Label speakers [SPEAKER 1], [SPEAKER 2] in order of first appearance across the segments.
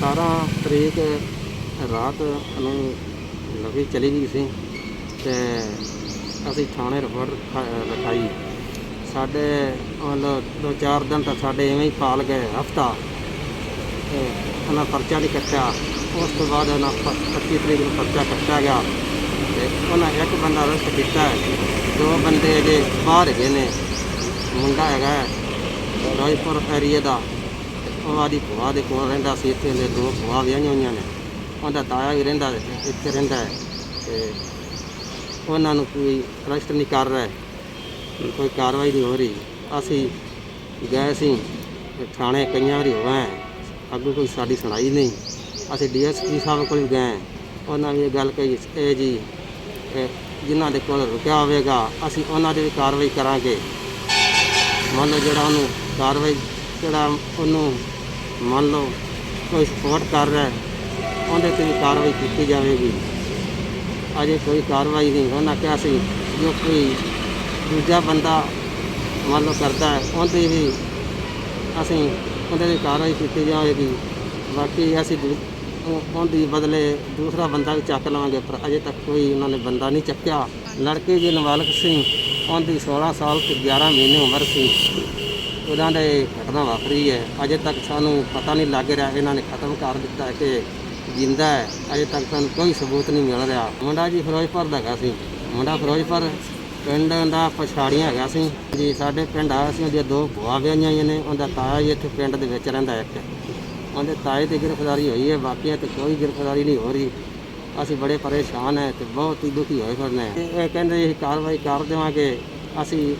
[SPEAKER 1] 18 ਤਰੀਕ, ਰਾਤ ਨੂੰ ਲਵੀ ਚਲੀ ਗਈ ਸੀ ਤੇ ਅਸੀਂ ਥਾਣੇ ਰਿਪੋਰਟ ਲਿਖਾ- ਲਿਖਾਈ। ਸਾਡੇ ਮਤਲਬ ਦੋ ਚਾਰ ਦਿਨ ਤਾਂ ਸਾਡੇ ਐਵੇਂ ਹੀ ਪਾਲ ਗਏ ਹਫਤਾ। ਤੇ ਉਹਨਾਂ ਪਰਚਾ ਨਹੀਂ ਕੱਟਿਆ। ਉਸ ਤੋਂ ਬਾਅਦ ਉਹਨਾਂ ਪ- 25 ਤਰੀਕ ਨੂੰ ਪਰਚਾ ਕੱਟਿਆ ਗਿਆ। ਤੇ ਉਹਨਾਂ ਇੱਕ ਬੰਦਾ ਅਰੈਸਟ ਕੀਤਾ ਦੋ ਬੰਦੇ ਅਜੇ ਬਾਹਰ ਹੈਗੇ ਨੇ। ਮੁੰਡਾ ਹੈਗਾ ਹੈ, ਰਾਜਪੁਰ ਏਰੀਏ ਦਾ। ਤੇ ਉਹ ਭੂਆ ਦੇ ਕੋਲ ਰਹਿੰਦਾ ਸੀ ਇੱਥੇ ਦੇ ਦੋ ਭੂਆ ਵਿਆਹੀਆਂ ਹੋਈਆਂ ਨੇ। ਉਹਦਾ ਤਾਇਆ ਵੀ ਰਹਿੰਦਾ ਇੱਥੇ ਰਹਿੰਦਾ ਹੈ। ਤੇ ਉਹਨਾਂ ਨੂੰ ਕੋਈ ਅਰੈਸਟ ਨਹੀਂ ਕਰ ਰਿਹਾ ਕੋਈ ਕਾਰਵਾਈ ਨਹੀਂ ਹੋ ਰਹੀ। ਅਸੀਂ ਗਏ ਸੀ ਥਾਣੇ ਕਈਆਂ ਵਾਰੀ ਹੋ। ਗਏ ਅੱਗੋਂ ਕੋਈ ਸਾਡੀ ਸੁਣਾਈ ਨਹੀਂ। ਅਸੀਂ ਡੀਐਸਪੀ ਸਾਹਿਬ ਕੋਲ ਵੀ ਗਏ ਉਹਨਾਂ ਵੀ ਇਹ ਗੱਲ ਕਹੀ, ਇਹ ਜੀ, ਇਹ ਜਿਨ੍ਹਾਂ ਦੇ ਕੋਲ ਰੁਕਿਆ ਹੋਵੇਗਾ, ਅਸੀਂ ਉਹਨਾਂ ਦੇ ਵੀ ਕਾਰਵਾਈ ਕਰਾਂਗੇ। ਮੰਨ ਲਓ ਜਿਹੜਾ ਉਹਨੂੰ ਕਾਰਵਾਈ, ਜਿਹੜਾ ਉਹਨੂੰ ਮੰਨ ਲਓ ਕੋਈ ਸਪੋਰਟ ਕਰ ਰਿਹਾ ਹੈ, ਉਹਦੇ ਤੇ ਵੀ ਕਾਰਵਾਈ ਕੀਤੀ ਜਾਵੇਗੀ। ਅਜੇ ਕੋਈ ਕਾਰਵਾਈ ਨਹੀਂ ਉਹਨਾਂ ਕਿਹਾ ਸੀ ਜੋ ਕੋਈ ਦੂਜਾ ਬੰਦਾ ਮੰਨ ਲਓ ਕਰਦਾ ਹੈ ਉਹਦੇ ਵੀ ਅਸੀਂ ਉਹਦੇ 'ਤੇ ਕਾਰਵਾਈ ਕੀਤੀ ਜਾਵੇਗੀ। ਬਾਕੀ ਅਸੀਂ ਉਹਦੀ ਬਦਲੇ ਦੂਸਰਾ ਬੰਦਾ ਵੀ ਚੱਕ ਲਵਾਂਗੇ ਪਰ ਅਜੇ ਤੱਕ ਕੋਈ ਉਹਨਾਂ ਨੇ ਬੰਦਾ ਨਹੀਂ ਚੱਕਿਆ। ਲੜਕੇ ਜੀ ਨਾਬਾਲਗ ਸਿੰਘ ਉਹਦੀ 16 ਸਾਲ ਤੇ 11 ਮਹੀਨੇ ਉਮਰ ਸੀ। ਉਹਨਾਂ ਦੇ ਘਟਨਾ ਵਾਪਰੀ ਹੈ। ਅਜੇ ਤੱਕ ਸਾਨੂੰ ਪਤਾ ਨਹੀਂ ਲੱਗ ਰਿਹਾ, ਇਹਨਾਂ ਨੇ ਖਤਮ ਕਰ ਦਿੱਤਾ ਹੈ ਕਿ ਜਿੰਦਾ ਹੈ। ਅਜੇ ਤੱਕ ਸਾਨੂੰ ਕੋਈ ਸਬੂਤ ਨਹੀਂ ਮਿਲ ਰਿਹਾ। ਮੁੰਡਾ ਜੀ ਫਿਰੋਜ਼ਪੁਰ ਦਾ ਹੈਗਾ ਸੀ। ਮੁੰਡਾ ਫਿਰੋਜ਼ਪੁਰ ਪਿੰਡ ਦਾ ਪਛਾੜੀਆਂ ਹੈਗਾ ਸੀ। ਜੀ, ਸਾਡੇ ਪਿੰਡ ਆਇਆ ਸੀ, ਉਹਦੀਆਂ ਦੋ ਭੂਆ ਵਿਆਹੀਆਂ ਹੋਈਆਂ ਨੇ। ਉਹਦਾ ਤਾਇਆ ਜੀ ਇੱਥੇ ਪਿੰਡ ਦੇ ਵਿੱਚ ਰਹਿੰਦਾ ਇੱਕ। ਉਹਦੇ ਤਾਏ ਦੀ ਗ੍ਰਿਫਤਾਰੀ ਹੋਈ ਹੈ, ਬਾਕੀਆਂ ਤੇ ਕੋਈ ਗ੍ਰਿਫਤਾਰੀ ਨਹੀਂ ਹੋ ਰਹੀ। ਅਸੀਂ ਬੜੇ ਪਰੇਸ਼ਾਨ ਹੈ ਤੇ ਬਹੁਤ ਹੀ ਦੁਖੀ ਹੋਏ ਫਿਰਨੇ ਹਾਂ। ਇਹ ਇਹ ਕਹਿੰਦੇ ਅਸੀਂ ਕਾਰਵਾਈ ਕਰ ਦੇਵਾਂਗੇ। ਅਸੀਂ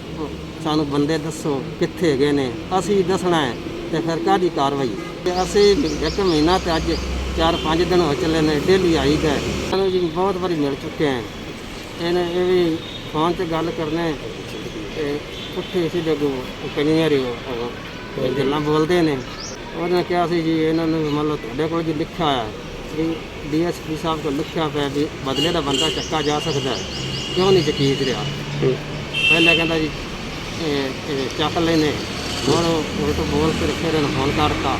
[SPEAKER 1] ਸਾਨੂੰ ਬੰਦੇ ਦੱਸੋ ਕਿੱਥੇ ਗਏ ਨੇ, ਅਸੀਂ ਦੱਸਣਾ ਹੈ ਤੇ ਫਿਰ ਕਾਹਦੀ ਕਾਰਵਾਈ? ਤੇ ਅਸੀਂ ਇੱਕ ਮਹੀਨਾ ਤੇ ਅੱਜ 4-5 ਦਿਨ ਹੋ ਚੱਲੇ ਨੇ ਡੇਲੀ ਆਈ ਹੈ। ਸਾਨੂੰ ਜੀ, ਬਹੁਤ ਵਾਰੀ ਮਿਲ ਚੁੱਕੇ ਹਾਂ। ਇਹਨੇ ਇਹ ਵੀ ਫੋਨ ਤੇ ਗੱਲ ਕਰਨੇ ਤੇ ਪੁੱਠੇ ਸੀ ਜਗੋ ਕਈ ਗੱਲਾਂ ਬੋਲਦੇ ਨੇ। ਉਹਨੇ ਕਿਹਾ ਸੀ ਜੀ, ਇਹਨਾਂ ਨੂੰ ਮੰਨ ਲਓ ਤੁਹਾਡੇ ਕੋਲ ਜੀ ਲਿਖਿਆ ਹੋਇਆ ਹੈ ਵੀ ਡੀਐਸਪੀ ਸਾਹਿਬ ਕੋਲ ਲਿਖਿਆ ਪਿਆ ਵੀ ਬਦਲੇ ਦਾ ਬੰਦਾ ਚੱਕਾ ਜਾ ਸਕਦਾ ਕਿਉਂ ਨਹੀਂ ਚੱਕੀ ਰਿਹਾ? ਪਹਿਲਾਂ ਕਹਿੰਦਾ ਜੀ, ਇਹ ਇਹ ਚੱਕ ਲੈਨੇ। ਹੁਣ ਉਲਟ ਬੋਲ ਕੇ ਫਿਰ ਇਹਨੂੰ ਫੋਨ ਕਰਤਾ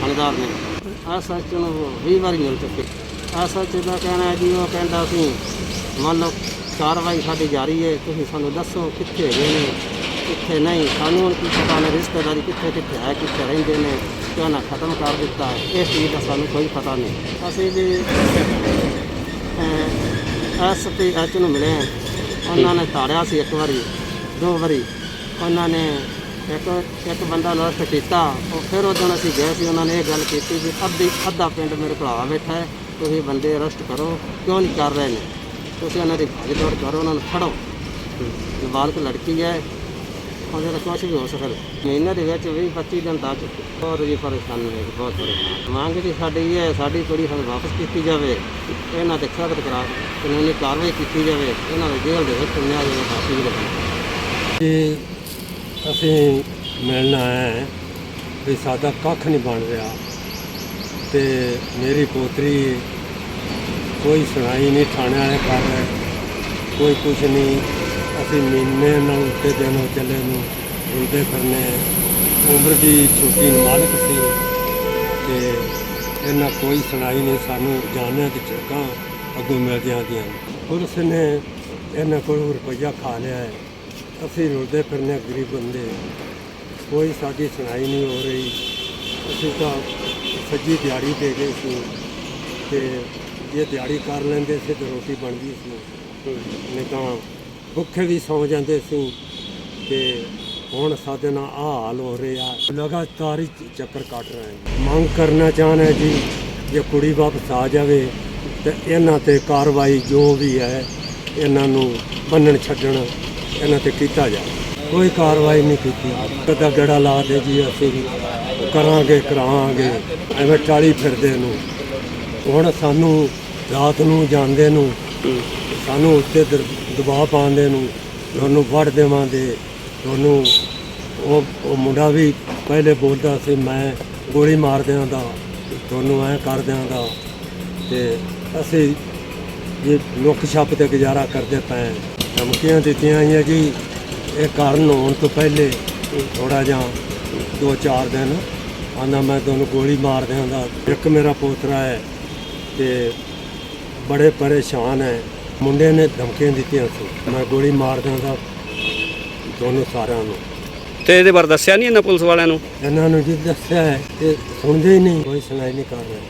[SPEAKER 1] ਥਾਣੇਦਾਰ ਨੇ। ਆ ਸੱਚ ਨੂੰ 20 ਵਾਰੀ ਮਿਲ ਚੁੱਕੇ। ਆ ਸੱਚ ਦਾ ਕਹਿਣਾ ਹੈ ਜੀ, ਉਹ ਕਹਿੰਦਾ ਸੀ, ਮੰਨ ਲਓ, ਕਾਰਵਾਈ ਸਾਡੀ ਜਾਰੀ ਹੈ, ਤੁਸੀਂ ਸਾਨੂੰ ਦੱਸੋ ਕਿੱਥੇ ਹੈਗੇ ਨੇ, ਕਿੱਥੇ ਨਹੀਂ। ਸਾਨੂੰ ਹੁਣ ਕੀ ਪਤਾ ਨਹੀਂ ਰਿਸ਼ਤੇਦਾਰੀ ਕਿੱਥੇ ਕਿੱਥੇ ਹੈ, ਕਿੱਥੇ ਰਹਿੰਦੇ ਨੇ ਕਿ ਉਹਨਾਂ ਖਤਮ ਕਰ ਦਿੱਤਾ। ਹੈ ਇਸ ਚੀਜ਼ ਦਾ ਸਾਨੂੰ ਕੋਈ ਪਤਾ ਨਹੀਂ। ਅਸੀਂ ਵੀ ਐਸ ਤੇ ਐਚ ਨੂੰ ਮਿਲੇ ਹਾਂ। ਉਹਨਾਂ ਨੇ ਤਾੜਿਆ ਸੀ ਇੱਕ ਵਾਰੀ ਦੋ ਵਾਰੀ। ਉਹਨਾਂ ਨੇ ਇੱਕ ਇੱਕ ਬੰਦਾ ਅਰੈਸਟ ਕੀਤਾ ਉਹ ਫਿਰ ਉਦੋਂ ਅਸੀਂ ਗਏ ਸੀ ਉਹਨਾਂ ਨੇ ਇਹ ਗੱਲ ਕੀਤੀ ਵੀ ਅੱਧੀ ਅੱਧਾ ਪਿੰਡ ਮੇਰੇ ਭਰਾ ਬੈਠਾ ਹੈ ਤੁਸੀਂ ਬੰਦੇ ਅਰੈਸਟ ਕਰੋ ਕਿਉਂ ਨਹੀਂ ਕਰ ਰਹੇ ਨੇ? ਤੁਸੀਂ ਉਹਨਾਂ ਦੀ ਭੱਜ ਦੌੜ ਕਰੋ ਉਹਨਾਂ ਨੂੰ ਫੜੋ। ਨਾਬਾਲਗ ਲੜਕੀ ਹੈ ਉਹਦੇ ਕੁਛ ਵੀ ਹੋ ਸਕਦਾ। ਮਹੀਨੇ ਦੇ ਵਿੱਚ 20 25 ਦਿਨ ਤੱਕ ਬਹੁਤ ਜੀ ਪਰੇਸ਼ਾਨੀ ਹੈ ਬਹੁਤ ਪਰੇਸ਼ਾਨ। ਮੰਗ ਜੀ ਸਾਡੀ ਇਹ ਹੈ, ਸਾਡੀ ਕੁੜੀ ਸਾਨੂੰ ਵਾਪਸ ਕੀਤੀ ਜਾਵੇ, ਇਹਨਾਂ ਦੇ ਸਖਤ ਕਰਾ ਕਾਨੂੰਨੀ ਕਾਰਵਾਈ ਕੀਤੀ ਜਾਵੇ, ਇਹਨਾਂ ਨੂੰ ਜੇਲ੍ਹ ਦੇ ਵਿੱਚ ਨਿਆਂ ਜਾਵੇ ਬਾਕੀ ਵੀ ਲੱਗਣਾ
[SPEAKER 2] ਅਸੀਂ ਮਿਲਣਾ ਹੈ ਵੀ ਸਾਡਾ ਕੱਖ ਨਹੀਂ ਬਣ ਰਿਹਾ ਤੇ ਮੇਰੀ ਪੋਤਰੀ ਕੋਈ ਸੁਣਾਈ ਨਹੀਂ, ਥਾਣੇ ਵਾਲੇ ਕਰ ਕੋਈ ਕੁਛ ਨਹੀਂ। ਅਸੀਂ ਮਹੀਨੇ ਨਾਲ ਉੱਤੇ ਦਿਨ ਹੋ ਚੱਲੇ ਨੂੰ ਰੁਲਦੇ ਫਿਰਨੇ ਉਮਰ ਦੀ ਛੋਟੀ ਮਾਲਕ ਸੀ ਤੇ ਇਹਨਾਂ ਕੋਈ ਸੁਣਾਈ ਨਹੀਂ ਸਾਨੂੰ ਜਾਣਿਆ ਤੇ ਚੱਕਾਂ ਅੱਗੋਂ ਮਿਲ ਜਾਂਦੀਆਂ ਪੁਲਿਸ ਨੇ ਇਹਨਾਂ ਕੋਲੋਂ ਰੁਪਈਆ ਖਾ ਲਿਆ ਹੈ। ਅਸੀਂ ਰੁਲਦੇ ਫਿਰਨੇ ਗਰੀਬ ਬੰਦੇ। ਕੋਈ ਸਾਡੀ ਸੁਣਾਈ ਨਹੀਂ ਹੋ ਰਹੀ। ਅਸੀਂ ਤਾਂ ਸੱਜੀ ਦਿਹਾੜੀ ਦੇ ਗਏ ਸੀ ਤੇ ਜੇ ਦਿਹਾੜੀ ਕਰ ਲੈਂਦੇ ਸੀ ਤਾਂ ਰੋਟੀ ਬਣਦੀ ਸੀ। ਨਹੀਂ ਤਾਂ ਭੁੱਖੇ ਵੀ ਸੌ ਜਾਂਦੇ ਸੀ ਤੇ ਹੁਣ ਸਾਡੇ ਨਾਲ ਆਹ ਹਾਲ ਹੋ ਰਿਹਾ। ਲਗਾਤਾਰ ਹੀ ਚੱਕਰ ਕੱਟ ਰਹੇ ਹਾਂ ਮੰਗ ਕਰਨਾ ਚਾਹੁੰਦੇ ਜੀ, ਜੇ ਕੁੜੀ ਵਾਪਸ ਆ ਜਾਵੇ ਤੇ ਇਹਨਾਂ ਤੇ ਕਾਰਵਾਈ ਜੋ ਵੀ ਹੈ, ਇਹਨਾਂ ਨੂੰ ਬੰਨਣ ਛੱਡਣ ਇਹਨਾਂ ਤੇ ਕੀਤਾ ਜਾਵੇ। ਕੋਈ ਕਾਰਵਾਈ ਨਹੀਂ ਕੀਤੀ। ਕਦਾ ਗੜਾ ਲਾ ਦੇ ਜੀ ਅਸੀਂ। ਕਰਾਂਗੇ ਕਰਾਵਾਂਗੇ ਐਵੇਂ ਟਾਲੀ ਫਿਰਦੇ ਨੂੰ। ਹੁਣ ਸਾਨੂੰ ਰਾਤ ਨੂੰ ਜਾਂਦੇ ਨੂੰ, ਸਾਨੂੰ ਉੱਤੇ ਦਰ- ਦਬਾਅ ਪਾਉਂਦੇ ਨੂੰ, ਤੁਹਾਨੂੰ ਵੜ ਦੇਵਾਂਗੇ। ਤੁਹਾਨੂੰ ਉਹ ਉਹ ਮੁੰਡਾ ਵੀ ਪਹਿਲੇ ਬੋਲਦਾ ਸੀ, ਮੈਂ ਗੋਲੀ ਮਾਰ ਦਿਆਂਗਾ, ਤੁਹਾਨੂੰ ਐ ਕਰ ਦਿਆਂਗਾ। ਤੇ ਅਸੀਂ ਇਹ ਲੁੱਕ ਛੱਪ ਤੇ ਗੁਜ਼ਾਰਾ ਕਰਦੇ ਪਏ ਹਾਂ। ਧਮਕੀਆਂ ਦਿੱਤੀਆਂ ਆਈਆਂ ਜੀ। ਇਹ ਕਾਰਨ ਹੋਣ ਤੋਂ ਪਹਿਲੇ ਥੋੜਾ ਜਿਹਾ ਦੋ ਚਾਰ ਦਿਨ ਆਂਦਾ, ਮੈਂ ਤੁਹਾਨੂੰ ਗੋਲੀ ਮਾਰ ਦਿਆਂਗਾ। ਇੱਕ ਮੇਰਾ ਪੋਤਰਾ ਹੈ ਤੇ ਬੜੇ ਪਰੇਸ਼ਾਨ ਹੈ। ਮੁੰਡੇ ਨੇ ਧਮਕੀਆਂ ਦਿੱਤੀਆਂ ਸੀ। ਮੈਂ ਗੋਲੀ ਮਾਰ ਦਿਆਂਗਾ ਦੋਨੋਂ ਸਾਰਿਆਂ ਨੂੰ।
[SPEAKER 3] ਤੇ ਇਹਦੇ ਬਾਰੇ ਦੱਸਿਆ ਨਹੀਂ ਇਹਨਾਂ ਪੁਲਿਸ ਵਾਲਿਆਂ ਨੂੰ?
[SPEAKER 2] ਇਹਨਾਂ ਨੂੰ ਜੀ ਦੱਸਿਆ ਹੈ ਤੇ ਸੁਣਦੇ ਹੀ ਨਹੀਂ ਕੋਈ ਸੁਣਾਈ ਨਹੀਂ ਕਰ ਰਹੇ।